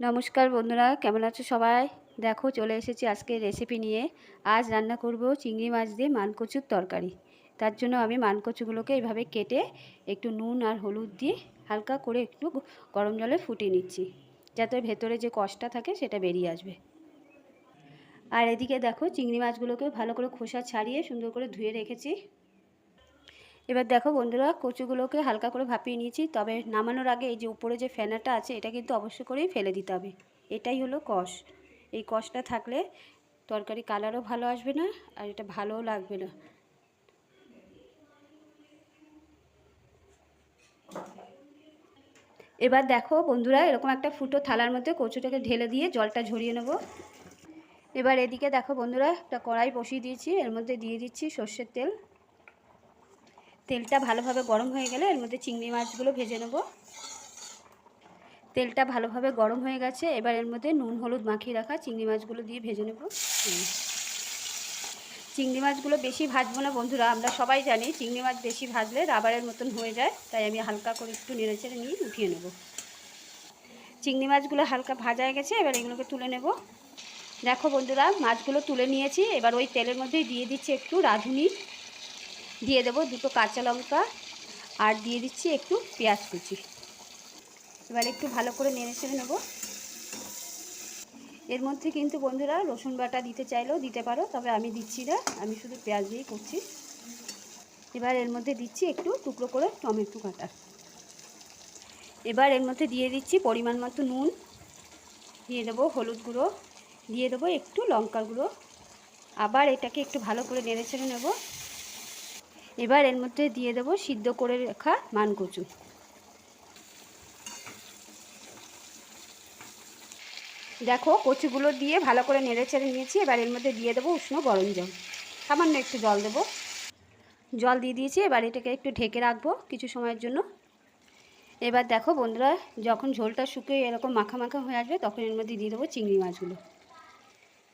নমস্কার বন্ধুরা, কেমন আছো সবাই? দেখো, চলে এসেছি আজকে রেসিপি নিয়ে। আজ রান্না করব চিংড়ি মাছ দিয়ে মানকচুর তরকারি। তার জন্য আমি মানকচুগুলোকে এইভাবে কেটে একটু নুন আর হলুদ দিয়ে হালকা করে একটু গরম জলে ফুটিয়ে নিচ্ছি। যাতে ভেতরে যে কষটা থাকে সেটা বেরিয়ে আসবে। আর এদিকে দেখো, চিংড়ি মাছগুলোকে ভালো করে খোসা ছাড়িয়ে সুন্দর করে ধুয়ে রেখেছি। এবার দেখো বন্ধুরা, কচুগুলোকে হালকা করে ভাপিয়ে নিয়েছি। তবে নামানোর আগে এই যে উপরে যে ফেনাটা আছে, এটা কিন্তু অবশ্য করেই ফেলে দিতে হবে। এটাই হলো কষ। এই কষটা থাকলে তরকারি কালারও ভালো আসবে না, আর এটা ভালোও লাগবে না। এবার দেখো বন্ধুরা, এরকম একটা ফুটো থালার মধ্যে কচুটাকে ঢেলে দিয়ে জলটা ঝরিয়ে নেব। এবার এদিকে দেখো বন্ধুরা, একটা কড়াই বসিয়ে দিয়েছি। এর মধ্যে দিয়ে দিচ্ছি সর্ষের তেল। তেলটা ভালোভাবে গরম হয়ে গেলে এর মধ্যে চিংড়ি মাছগুলো ভেজে নেব। তেলটা ভালোভাবে গরম হয়ে গেছে এবার এর মধ্যে নুন হলুদ মাখিয়ে রাখা চিংড়ি মাছগুলো দিয়ে ভেজে নেব। চিংড়ি মাছগুলো বেশি ভাজবো না বন্ধুরা আমরা সবাই জানি চিংড়ি মাছ বেশি ভাজলে রাবারের মতন হয়ে যায় তাই আমি হালকা করে একটু নেড়ে চেড়ে নিয়ে উঠিয়ে নেব। চিংড়ি মাছগুলো হালকা ভাজা হয়ে গেছে এবার এগুলোকে তুলে নেব। দেখো বন্ধুরা মাছগুলো তুলে নিয়েছি এবার ওই তেলের মধ্যেই দিয়ে দিচ্ছি একটু রাঁধুনি। দিয়ে দেবো দুটো কাঁচা লঙ্কা আর দিয়ে দিচ্ছি একটু পেঁয়াজ কুচি। এবার একটু ভালো করে নেড়ে ছেড়ে নেব। এর মধ্যে কিন্তু বন্ধুরা রসুন বাটা দিতে চাইলেও দিতে পারো, তবে আমি দিচ্ছি না, আমি শুধু পেঁয়াজ দিয়েই করছি। এবার এর মধ্যে দিচ্ছি একটু টুকরো করে টমেটো কাটা এবার এর মধ্যে দিয়ে দিচ্ছি পরিমাণ মতো নুন, দিয়ে দেবো হলুদ গুঁড়ো, দিয়ে দেবো একটু লঙ্কার গুঁড়ো। আবার এটাকে একটু ভালো করে নেড়ে ছেড়ে নেব। এবার এর মধ্যে দিয়ে দেবো সিদ্ধ করে রাখা মানকচু। দেখো কচুগুলো দিয়ে ভালো করে নেড়ে চেড়ে নিয়েছি, এবার এর মধ্যে দিয়ে দেবো উষ্ণ গরম জল। সামান্য একটু জল দেবো। জল দিয়ে দিয়েছি, এবার এটাকে একটু ঢেকে রাখব কিছু সময়ের জন্য। এবার দেখো বন্ধুরা, যখন ঝোলটা শুকিয়ে এরকম মাখা মাখা হয়ে আসবে, তখন এর মধ্যে দিয়ে দেবো চিংড়ি মাছগুলো।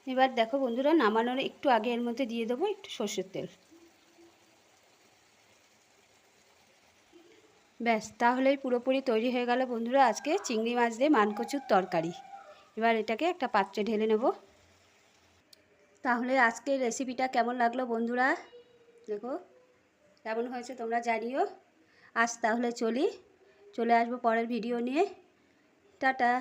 এবার দেখো বন্ধুরা, নামানোর একটু আগে এর মধ্যে দিয়ে দেবো একটু সর্ষের তেল। ব্যাস, তাহলেই পুরোপুরি তৈরি হয়ে গেল বন্ধুরা আজকে চিংড়ি মাছ দিয়ে মানকচুর তরকারি। এবার এটাকে একটা পাত্রে ঢেলে নেব। তাহলে আজকের রেসিপিটা কেমন লাগল বন্ধুরা? দেখো, কেমন হয়েছে তোমরা জানিও। আজ তাহলে চলি, চলে আসব পরের ভিডিও নিয়ে। টাটা।